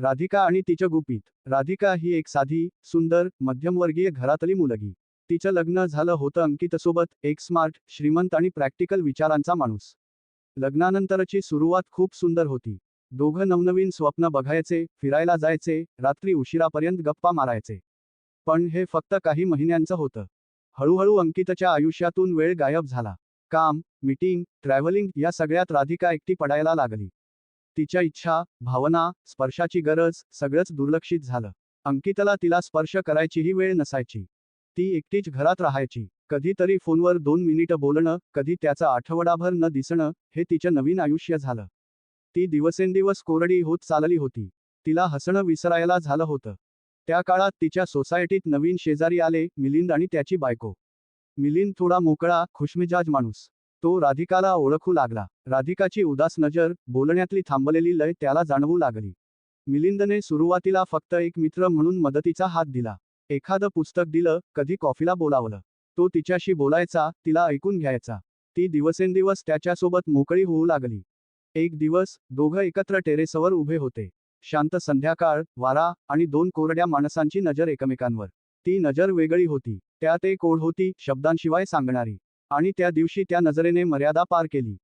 राधिका आणि तिचं गुपित. राधिका ही एक साधी सुंदर मध्यमवर्गीय घरातली मुलगी. तिचं लग्न झालं होतं अंकितसोबत एक स्मार्ट श्रीमंत आणि प्रॅक्टिकल विचारांचा माणूस. लग्नानंतरची सुरुवात खूप सुंदर होती. दोघं नवनवीन स्वप्न बघायचे फिरायला जायचे रात्री उशिरापर्यंत गप्पा मारायचे. पण हे फक्त काही महिन्यांचं होतं. हळूहळू अंकितच्या आयुष्यातून वेळ गायब झाला. काम मीटिंग ट्रॅव्हलिंग या सगळ्यात राधिका एकटी पडायला लागली. तिच्या इच्छा भावना स्पर्शाची गरज सगळंच दुर्लक्षित झालं. अंकितला तिला स्पर्श करायचीही वेळ नसायची. ती एकटीच घरात राहायची. कधीतरी फोनवर दोन मिनिटं बोलणं कधी त्याचं आठवडाभर न दिसणं हे तिचं नवीन आयुष्य झालं. ती दिवसेंदिवस कोरडी होत चालली होती. तिला हसणं विसरायला झालं होतं. त्या काळात तिच्या सोसायटीत नवीन शेजारी आले मिलिंद आणि त्याची बायको. मिलिंद थोडा मोकळा खुशमिजाज माणूस. तो राधिकाला ओळखू लागला. राधिकाची उदास नजर बोलण्यातली थांबलेली लय त्याला जाणवू लागली. मिलिंदने सुरुवातीला फक्त एक मित्र म्हणून मदतीचा हात दिला. एखादं पुस्तक दिलं कधी कॉफीला बोलावलं. तो तिच्याशी बोलायचा तिला ऐकून घ्यायचा. ती दिवसेंदिवस त्याच्यासोबत मोकळी होऊ लागली. एक दिवस दोघं एकत्र टेरेसवर उभे होते. शांत संध्याकाळ वारा आणि दोन कोरड्या माणसांची नजर एकमेकांवर. ती नजर वेगळी होती. त्यात एक ओढ होती शब्दांशिवाय सांगणारी. आणि त्या दिवशी त्या नजरेने मर्यादा पार केली.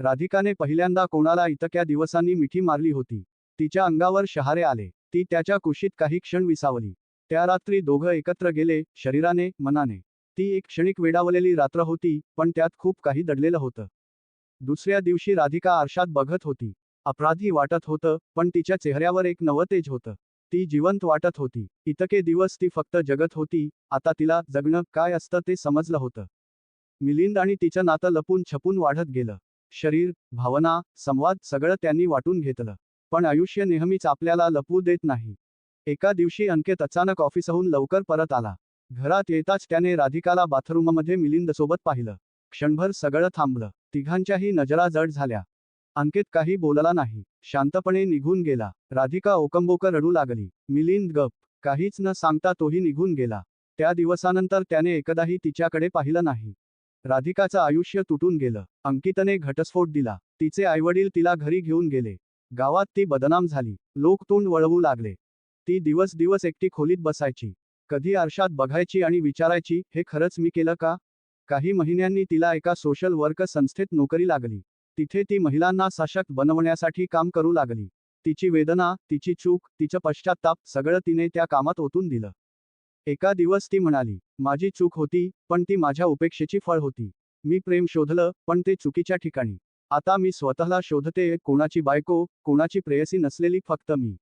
राधिकाने पहिल्यांदा कोणाला इतक्या दिवसांनी मिठी मारली होती. तिच्या अंगावर शहारे आले. ती त्याच्या कुशीत काही क्षण विसावली. त्या रात्री दोघं एकत्र गेले शरीराने मनाने. ती एक क्षणिक वेडावलेली रात्र होती पण त्यात खूप काही दडलेलं होतं. दुसऱ्या दिवशी राधिका आरशात बघत होती. अपराधी वाटत होतं पण तिच्या चेहऱ्यावर एक नवं तेज होतं. ती जिवंत वाटत होती. इतके दिवस ती फक्त जगत होती. आता तिला जगणं काय असतं ते समजलं होतं. मिलिंद आणि तिचं नातं लपून छपून वाढत गेलं. शरीर भावना संवाद सगळं त्यांनी वाटून घेतलं. पण आयुष्य नेहमीच आपल्याला लपवू देत नाही. एका दिवशी अंकित अचानक ऑफिसहून लवकर परत आला. घरात येताच त्याने राधिकाला बाथरूममध्ये मिलिंदसोबत पाहिलं. क्षणभर सगळं थांबलं. तिघांच्याही नजरा जड झाल्या. अंकित काही बोलला नाही. शांतपणे निघून गेला. राधिका ओकंबोकर रडू लागली. मिलिंद गप. काहीच न सांगता तोही निघून गेला. त्या दिवसानंतर त्याने एकदाही तिच्याकडे पाहिलं नाही. राधिकाचं आयुष्य तुटून गेलं. अंकितने घटस्फोट दिला. तिचे आईवडील तिला घरी घेऊन गेले. गावात ती बदनाम झाली. लोक तोंड वळवू लागले. ती दिवस दिवस एकटी खोलीत बसायची. कधी आरशात बघायची आणि विचारायची हे खरंच मी केलं का? काही महिन्यांनी तिला एका सोशल वर्क संस्थेत नोकरी लागली. तिथे ती महिलांना सशक्त बनवण्यासाठी काम करू लागली. तिची वेदना तिची चूक तिचं पश्चाताप सगळं तिने त्या कामात ओतून दिलं. एका दिवस ती म्हणाली माझी चूक होती पण ती माझ्या उपेक्षेची फळ होती. मी प्रेम शोधलं पण ते चुकीच्या ठिकाणी. आता मी स्वतःला शोधते कोणाची बायको कोणाची प्रेयसी नसलेली फक्त मी.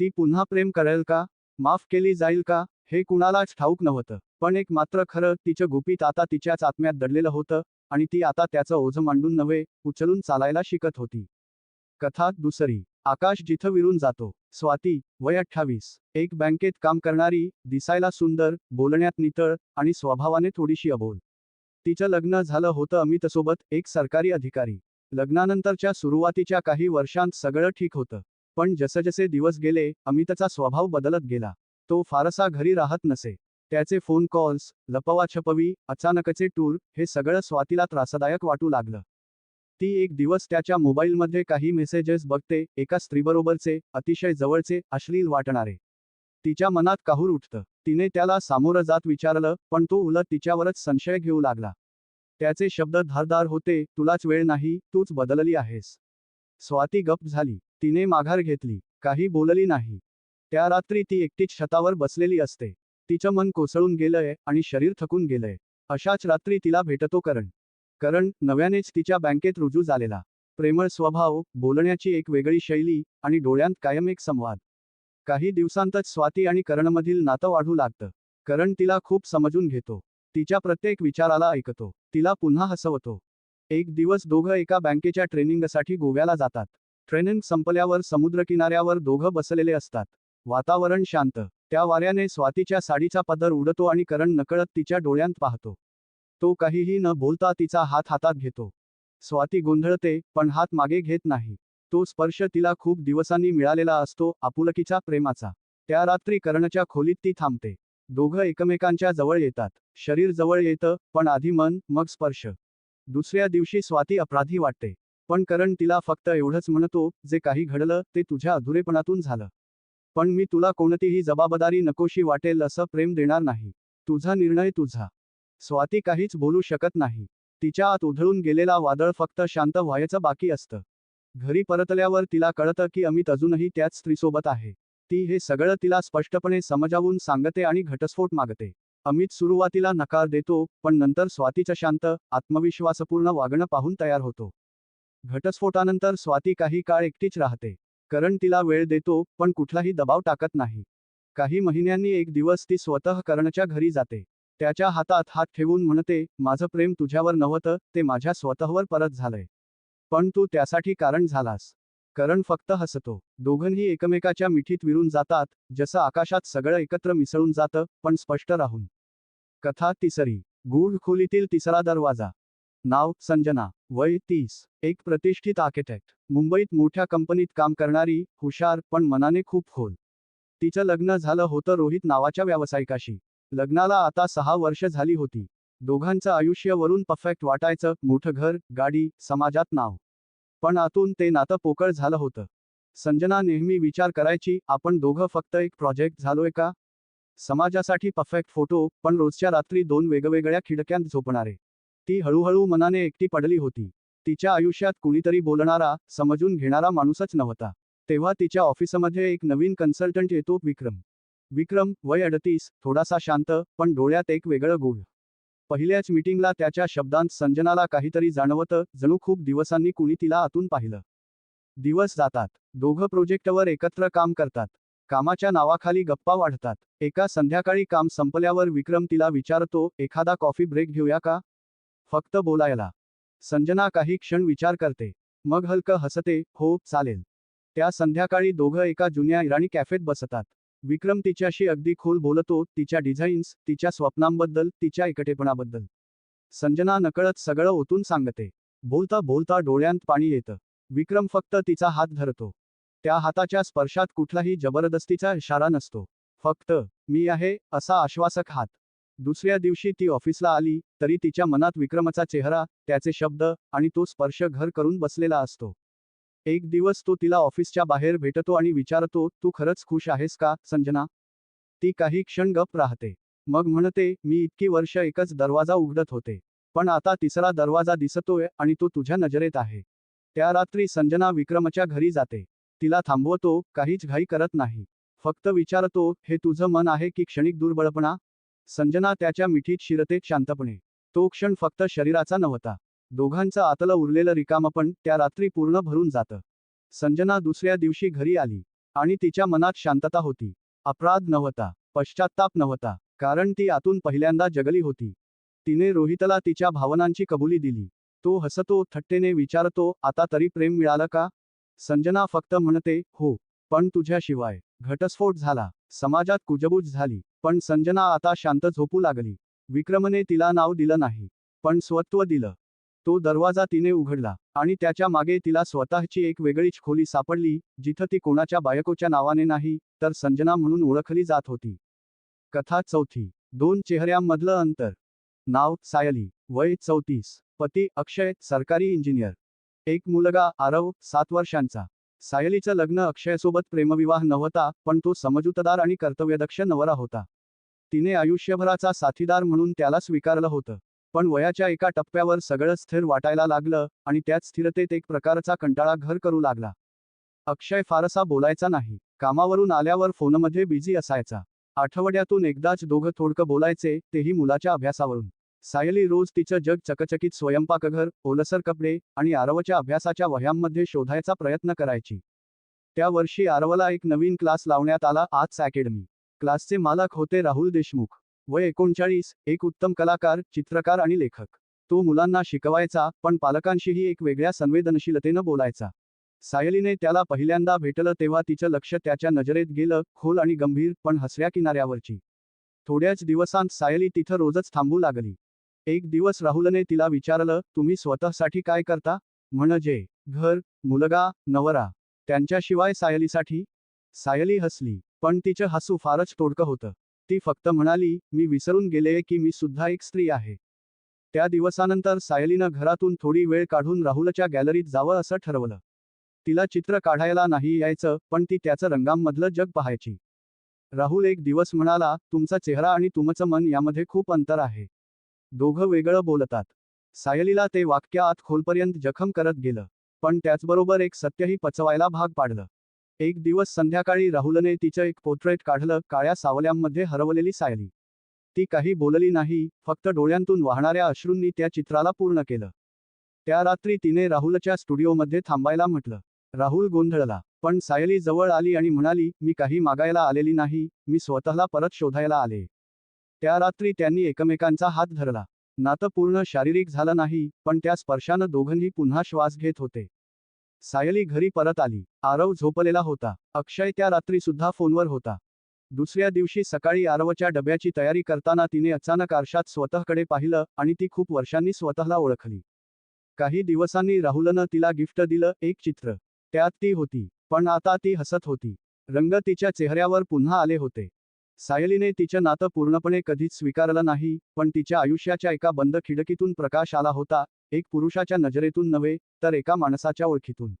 ती पुन्हा प्रेम करेल का? माफ केली जाईल का? हे कुणालाच ठाऊक नव्हतं. पण एक मात्र खरं तिचं गुपित आता तिच्याच आत्म्यात दडलेलं होतं आणि ती आता त्याचं ओझं मांडून नव्हे उचलून चालायला शिकत होती. कथा दुसरी. आकाश जिथं विरून जातो स्वाती वय अठ्ठावीस. एक बँकेत काम करणारी दिसायला सुंदर बोलण्यात नितळ आणि स्वभावाने थोडीशी अबोल. तिचं लग्न झालं होतं अमितसोबत एक सरकारी अधिकारी. लग्नानंतरच्या सुरुवातीच्या काही वर्षांत सगळं ठीक होतं. पण जसजसे दिवस गेले अमितचा स्वभाव बदलत गेला. तो फारसा घरी राहत नसे. त्याचे फोन कॉल्स लपवाछपवी अचानकचे टूर हे सगळं स्वातीला त्रासदायक वाटू लागलं. ती एक दिवस त्याच्या मोबाईलमध्ये काही मेसेजेस बघते एका स्त्रीबरोबरचे अतिशय जवळचे अश्लील वाटणारे. तिच्या मनात काहूर उठतं. तिने त्याला सामोरं जात विचारलं पण तो उलट तिच्यावरच संशय घेऊ लागला. त्याचे शब्द धारदार होते तुलाच वेळ नाही तूच बदलली आहेस. स्वाती गप झाली. तिने माघार घेतली. काही बोलली नाही. त्या रात्री ती एकटीच छतावर बसलेली असते. तिचं मन कोसळून गेलंय आणि शरीर थकून गेलंय. अशाच रात्री तिला भेटतो करण. करण नव्यानेच तिच्या बँकेत रुजू झालेला. प्रेमळ स्वभाव बोलण्याची एक वेगळी शैली आणि डोळ्यांत कायम एक संवाद. काही दिवसांतच स्वाती आणि करणमधील नातं वाढू लागतं. करण तिला खूप समजून घेतो. तिच्या प्रत्येक विचाराला ऐकतो. तिला पुन्हा हसवतो. एक दिवस दोघं एका बँकेच्या ट्रेनिंगसाठी गोव्याला जातात. ट्रेनिंग संपल्यावर समुद्रकिनाऱ्यावर दोघं बसलेले असतात. वातावरण शांत. त्या वाऱ्याने स्वातीच्या साडीचा पदर उडतो आणि करण नकळत तिच्या डोळ्यांत पाहतो. तो काहीही न बोलता तिचा हात हातात घेतो. स्वाती गोंधळते पण हात मागे घेत नाही. तो स्पर्श तिला खूप दिवसांनी मिळालेला असतो आपुलकीचा प्रेमाचा. त्या रात्री करणच्या खोलीत ती थांबते. दोघं एकमेकांच्या जवळ येतात. शरीर जवळ येतं पण आधी मन मग स्पर्श. दुसऱ्या दिवशी स्वाती अपराधी वाटते. पण करण तिला फक्त एवढंच म्हणतो जे काही घडलं ते तुझ्या अधुरेपणातून झालं. पण मी तुला कोणतीही जबाबदारी नकोशी वाटेल असं प्रेम देणार नाही. तुझा निर्णय तुझा. स्वाती काहीच बोलू शकत नाही. तिच्या आत उधळून गेलेला वादळ फक्त शांत व्हायचं बाकी असतं. घरी परतल्यावर तिला कळतं की अमित अजूनही त्याच स्त्रीसोबत आहे. ती हे सगळं तिला स्पष्टपणे समजावून सांगते आणि घटस्फोट मागते. अमित सुरुवातीला नकार देतो पण नंतर स्वातीचं शांत आत्मविश्वासपूर्ण वागणं पाहून तयार होतो. घटस्फोटानंतर स्वाती काही काळ एकटीच राहते. करण तिला वेळ देतो पण कुठलाही दबाव टाकत नाही. काही महिन्यांनी एक दिवस ती स्वतः करणच्या घरी जाते. त्याच्या हातात हात ठेवून म्हणते माझं प्रेम तुझ्यावर नव्हतं ते माझ्या स्वतःवर परत झालंय. पण तू त्यासाठी कारण झालास. करण फक्त हसतो. दोघंही एकमेकाच्या मिठीत विरून जातात जसं आकाशात सगळं एकत्र मिसळून जातं पण स्पष्ट राहून. कथा तिसरी. गूढ खोलीतील तिसरा दरवाजा. नाव संजना. वय तीस. एक प्रतिष्ठित आर्किटेक्ट. मुंबईत मोठ्या कंपनीत काम करणारी हुशार पण मनाने खूप खोल. तिचं लग्न झालं होतं रोहित नावाच्या व्यावसायिकाशी. लग्नाला आता सहा वर्ष झाली होती. दोघांचं आयुष्य वरून परफेक्ट वाटायचं मोठं घर गाडी समाजात नाव. पण आतून ते नातं पोकळ झालं होतं. संजना नेहमी विचार करायची आपण दोघं फक्त एक प्रोजेक्ट झालोय का? समाजासाठी परफेक्ट फोटो पण रोजच्या रात्री दोन वेगवेगळ्या खिडक्यांत झोपणारे. ती हळूहळू मनाने एकटी पडली होती. तिच्या आयुष्यात कुणीतरी बोलणारा समजून घेणारा माणूसच नव्हता. तेव्हा तिच्या ऑफिसमध्ये एक नवीन कन्सल्टंट येतो विक्रम. विक्रम वय अडतीस थोडासा शांत पण डोळ्यात एक वेगळं गूढ. पहिल्याच मीटिंगला त्याच्या शब्दांत संजनाला काहीतरी जाणवतं जणू खूप दिवसांनी कुणी तिला आतून पाहिलं. दिवस जातात. दोघं प्रोजेक्टवर एकत्र काम करतात. कामाच्या नावाखाली गप्पा वाढतात. एका संध्याकाळी काम संपल्यावर विक्रम तिला विचारतो एखादा कॉफी ब्रेक घेऊया का? फक्त बोलायला. संजना काही क्षण विचार करते. मग हलकं हसते हो चालेल. त्या संध्याकाळी दोघं एका जुन्या इराणी कॅफेत बसतात. विक्रम तिच्याशी अगदी खोल बोलतो तिच्या डिझाईन्स तिच्या स्वप्नांबद्दल तिच्या एकटेपणाबद्दल. संजना नकळत सगळं ओतून सांगते. बोलता बोलता डोळ्यांत पाणी येतं. विक्रम फक्त तिचा हात धरतो. त्या हाताच्या स्पर्शात कुठलाही जबरदस्तीचा इशारा नसतो. फक्त मी आहे असा आश्वासक हात. दुसऱ्या दिवशी ती ऑफिसला आली तरी तिच्या मनात विक्रमाचा चेहरा त्याचे शब्द आणि तो स्पर्श घर करून बसलेला असतो. एक दिवस तो तिला ऑफिसच्या बाहेर भेटतो आणि विचारतो तू खरंच खुश आहेस का संजना? ती काही क्षण गप राहते. मग म्हणते मी इतकी वर्ष एकच दरवाजा उघडत होते. पण आता तिसरा दरवाजा दिसतोय आणि तो तुझ्या नजरेत आहे. त्या रात्री संजना विक्रमच्या घरी जाते. तिला थांबवतो काहीच घाई करत नाही. फक्त विचारतो हे तुझं मन आहे की क्षणिक दुर्बळपणा? संजना त्याच्या मिठीत शिरते शांतपणे. तो क्षण फक्त शरीराचा नव्हता. दोघांचं आतलं उरलेलं रिकामपण त्या रात्री पूर्ण भरून जातं. संजना दुसऱ्या दिवशी घरी आली आणि तिच्या मनात शांतता होती. अपराध नव्हता पश्चात्ताप नव्हता कारण ती आतून पहिल्यांदा जगली होती. तिने रोहितला तिच्या भावनांची कबुली दिली. तो हसतो थट्टेने विचारतो आता तरी प्रेम मिळालं का? संजना फक्त म्हणते हो पण तुझ्याशिवाय. घटस्फोट झाला समाजात कुजबूज झाली पण संजना आता शांत झोपू लागली. विक्रमने तिला नाव दिलं नाही पण स्वत्व दिलं. तो दरवाजा तिने उघडला आणि त्याच्यामागे तिला स्वतःची एक वेगळीच खोली सापडली जिथं ती कोणाच्या बायकोच्या नावाने नाही तर संजना म्हणून ओळखली जात होती. कथा चौथी दोन चेहऱ्यांमधलं अंतर. नाव सायली. वय चौतीस. पती अक्षय सरकारी इंजिनियर. एक मुलगा आरव सात वर्षांचा. सायलीचं लग्न अक्षयसोबत प्रेमविवाह नव्हता पण तो समजूतदार आणि कर्तव्यदक्ष नवरा होता. तिने आयुष्यभराचा साथीदार म्हणून त्याला स्वीकारलं होतं. पण वयाच्या एका टप्प्यावर सगळं स्थिर वाटायला लागलं आणि त्याच स्थिरतेत एक प्रकारचा कंटाळा घर करू लागला. अक्षय फारसा बोलायचा नाही. कामावरून आल्यावर फोनमध्ये बिझी असायचा. आठवड्यातून एकदाच दोघं थोडकं बोलायचे तेही मुलाच्या अभ्यासावरून. सायली रोज तिचं जग चकचकीत स्वयंपाकघर ओलसर कपडे आणि आरवच्या अभ्यासाच्या वह्यांमध्ये शोधायचा प्रयत्न करायची. त्या वर्षी आरवला एक नवीन क्लास लावण्यात आला आर्ट्स अकॅडमी. क्लासचे मालक होते राहुल देशमुख. वय एकोणचाळीस एक उत्तम कलाकार चित्रकार आणि लेखक. तो मुलांना शिकवायचा पण पालकांशीही एक वेगळ्या संवेदनशीलतेनं बोलायचा. सायलीने त्याला पहिल्यांदा भेटलं तेव्हा तिचं लक्ष त्याच्या नजरेत गेलं खोल आणि गंभीर पण हसऱ्या किनाऱ्यावरची. थोड्याच दिवसांत सायली तिथं रोजच थांबू लागली. एक दिवस राहुलने तिला विचारलं तुम्ही स्वतःसाठी काय करता? म्हणजे घर मुलगा नवरा. त्यांच्याशिवाय सायलीसाठी. सायली हसली पण तिचं हसू फारच तोडकं होतं. ती फक्त म्हणाली मी विसरून गेले की मी सुद्धा एक स्त्री आहे. त्या दिवसानंतर सायलीनं घरातून थोडी वेळ काढून राहुलच्या गॅलरीत जावं असं ठरवलं. तिला चित्र काढायला नाही यायचं पण ती त्याचं रंगांमधलं जग पाहायची. राहुल एक दिवस म्हणाला तुमचा चेहरा आणि तुमचं मन यामध्ये खूप अंतर आहे. दोघं वेगळं बोलतात. सायलीला ते वाक्य आत खोलपर्यंत जखम करत गेलं पण त्याचबरोबर एक सत्यही पचवायला भाग पाडलं. एक दिवस संध्याकाळी राहुलने तिचं एक पोर्ट्रेट काढलं काळ्या सावल्यांमध्ये हरवलेली सायली. ती काही बोलली नाही फक्त डोळ्यांतून वाहणाऱ्या अश्रूंनी त्या चित्राला पूर्ण केलं. त्या रात्री तिने राहुलच्या स्टुडिओमध्ये थांबायला म्हटलं. राहुल गोंधळला पण सायली जवळ आली आणि म्हणाली मी काही मागायला आलेली नाही मी स्वतःला परत शोधायला आले. त्या रात्री त्यांनी एकमेकांचा हात धरला. नातं पूर्ण शारीरिक झालं नाही पण त्या स्पर्शानं दोघंही पुन्हा श्वास घेत होते. सायली घरी परत आली. आरव झोपलेला होता. अक्षय त्या रात्री सुद्धा फोनवर होता. दुसऱ्या दिवशी सकाळी आरवच्या डब्याची तयारी करताना तिने अचानक आरशात स्वतःकडे पाहिलं आणि ती खूप वर्षांनी स्वतःला ओळखली. काही दिवसांनी राहुलनं तिला गिफ्ट दिलं एक चित्र. त्यात ती होती पण आता ती हसत होती. रंग तिच्या चेहऱ्यावर पुन्हा आले होते. सायलीने तिचं नातं पूर्णपणे कधीच स्वीकारलं नाही पण तिच्या आयुष्याच्या एका बंद खिडकीतून प्रकाश आला होता एक पुरुषाच्या नजरेतून नव्हे तर एका माणसाच्या ओळखीतून.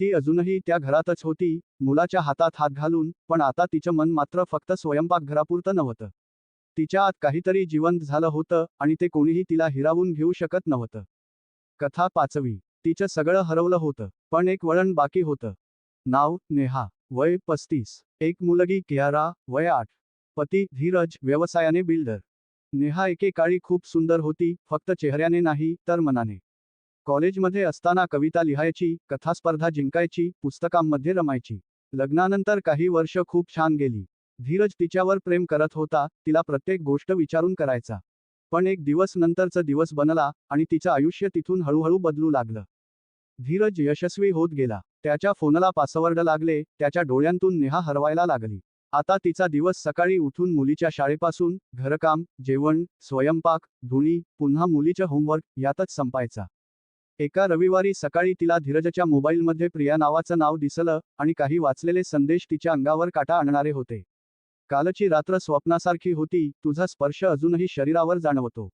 ती अजूनही त्या घरातच होती मुलाच्या हातात हात घालून पण आता तिचं मन मात्र फक्त स्वयंपाकघरापुरतं नव्हतं. तिच्या आत काहीतरी जिवंत झालं होतं आणि ते कोणीही तिला हिरावून घेऊ शकत नव्हतं. कथा पाचवी. तिचं सगळं हरवलं होतं पण एक वळण बाकी होतं. नाव नेहा. वय पस्तीस. एक मुलगी कियारा. वय आठ. पती धीरज व्यवसायाने बिल्डर. नेहा एकेकाळी खूप सुंदर होती फक्त चेहऱ्याने नाही तर मनाने. कॉलेजमध्ये असताना कविता लिहायची कथास्पर्धा जिंकायची पुस्तकांमध्ये रमायची. लग्नानंतर काही वर्ष खूप छान गेली. धीरज तिच्यावर प्रेम करत होता तिला प्रत्येक गोष्ट विचारून करायचा. पण एक दिवस नंतरचा दिवस बनला आणि तिचं आयुष्य तिथून हळूहळू बदलू लागलं. धीरज यशस्वी होत गेला. त्याच्या फोनला पासवर्ड लागले त्याच्या डोळ्यांतून नेहा हरवायला लागली. आता तिचा दिवस सकाळी उठून मुलीच्या शाळेपासून घरकाम जेवण स्वयंपाक धुणी पुन्हा मुलीचं होमवर्क यातच संपायचा. एका रविवारी सकाळी तिला धीरजच्या मोबाईलमध्ये प्रिया नावाचं नाव दिसलं आणि काही वाचलेले संदेश तिच्या अंगावर काटा आणणारे होते. कालची रात्र स्वप्नासारखी होती तुझा स्पर्श अजूनही शरीरावर जाणवतो.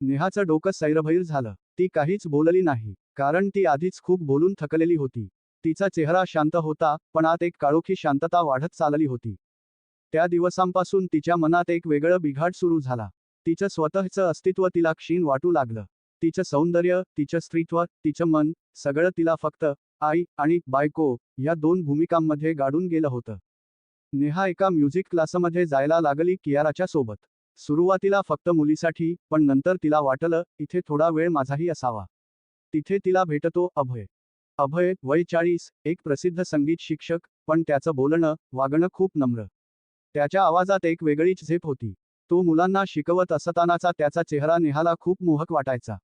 नेहाचं डोकं सैरभैर झालं ती काहीच बोलली नाही कारण ती आधीच खूप बोलून थकलेली होती. तिचा चेहरा शांत होता पण आत एक काळोखी शांतता वाढत चालली होती. त्या दिवसांपासून तिच्या मनात एक वेगळं बिघाड सुरू झाला. तिचं स्वतःचं अस्तित्व तिला क्षीण वाटू लागलं. तिचं सौंदर्य तिचं स्त्रीत्व तिचं मन सगळं तिला फक्त आई आणि बायको या दोन भूमिकांमध्ये गाडून गेलं होतं. नेहा एका म्युझिक क्लासमध्ये जायला लागली कियाराच्या सोबत. सुरुवातीला फक्त मुलीसाठी पण नंतर तिला वाटलं इथे थोडा वेळ माझाही असावा. तिथे तिला भेटतो अभय. अभय वय चाळीस एक प्रसिद्ध संगीत शिक्षक पण त्याचं बोलणं वागणं खूप नम्र. त्याच्या आवाजात एक वेगळीच झेप होती. तो मुलांना शिकवत असतानाचा त्याचा चेहरा नेहाला खूप मोहक वाटायचा.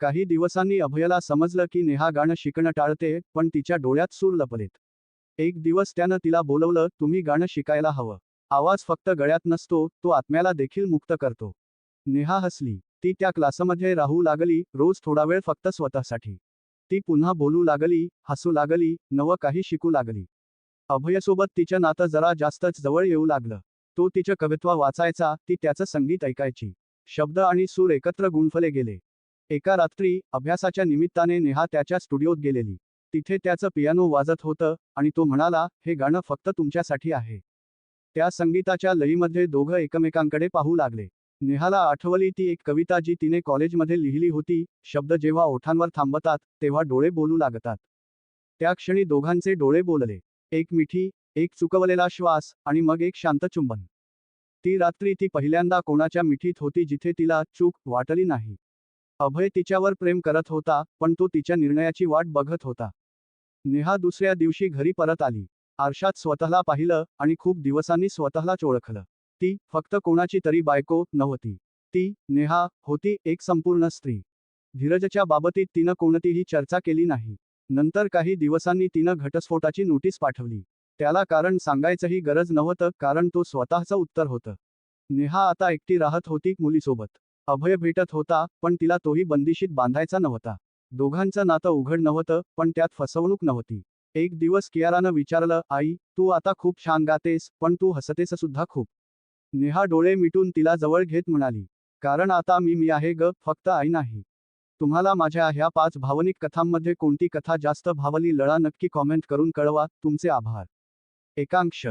काही दिवसांनी अभयला समजलं की नेहा गाणं शिकणं टाळते पण तिच्या डोळ्यात सूर लपलेत. एक दिवस त्यानं तिला बोलवलं तुम्ही गाणं शिकायला हवं. आवाज फक्त गळ्यात नसतो तो आत्म्याला देखील मुक्त करतो. नेहा हसली. ती त्या क्लासमध्ये राहू लागली रोज थोडा वेळ फक्त स्वतःसाठी. ती पुन्हा बोलू लागली हसू लागली नवं काही शिकू लागली. अभयसोबत तिचं नातं जरा जास्तच जवळ येऊ लागलं. तो तिचं कवित्व वाचायचा ती त्याचं संगीत ऐकायची. शब्द आणि सूर एकत्र गुंफले गेले. एका रात्री अभ्यासाच्या निमित्ताने नेहा त्याच्या स्टुडिओत गेलेली. तिथे त्याचं पियानो वाजत होतं आणि तो म्हणाला हे गाणं फक्त तुमच्यासाठी आहे. त्या संगीताच्या लयीमध्ये दोघं एकमेकांकडे पाहू लागले. नेहाला आठवली ती एक कविता जी तिने कॉलेजमध्ये लिहिली होती शब्द जेव्हा ओठांवर थांबतात तेव्हा डोळे बोलू लागतात. त्या क्षणी दोघांचे डोळे बोलले. एक मिठी एक चुकवलेला श्वास आणि मग एक शांत चुंबन. ती रात्री ती पहिल्यांदा कोणाच्या मिठीत होती जिथे तिला चूक वाटली नाही. अभय तिच्यावर प्रेम करत होता पण तो तिच्या निर्णयाची वाट बघत होता. नेहा दुसऱ्या दिवशी घरी परत आली. आरशात स्वतःला पाहिलं आणि खूप दिवसांनी स्वतःलाच ओळखलं. ती फक्त कोणाची तरी बायको नव्हती. ती नेहा होती एक संपूर्ण स्त्री. धीरजच्या बाबतीत तिनं कोणतीही चर्चा केली नाही. नंतर काही दिवसांनी तिनं घटस्फोटाची नोटीस पाठवली. त्याला कारण सांगायचंही गरज नव्हतं कारण तो स्वतःचं उत्तर होतं. नेहा आता एकटी राहत होती मुलीसोबत. अभय भेटत होता पण तिला तोही बंदिशीत बांधायचा नव्हता. दोघांचं नातं उघड नव्हतं पण त्यात फसवणूक नव्हती. एक दिवस कियारानं विचारलं आई तू आता खूप छान गातेस पण तू हसतेस सुद्धा खूप. नेहा डोळे मिटून तिला जवळ घेत म्हणाली कारण आता मी मी आहे ग फक्त आई नाही. तुम्हाला माझ्या ह्या पाच भावनिक कथांमध्ये कोणती कथा जास्त भावली लळा नक्की कॉमेंट करून कळवा. तुमचे आभार. एकांक्ष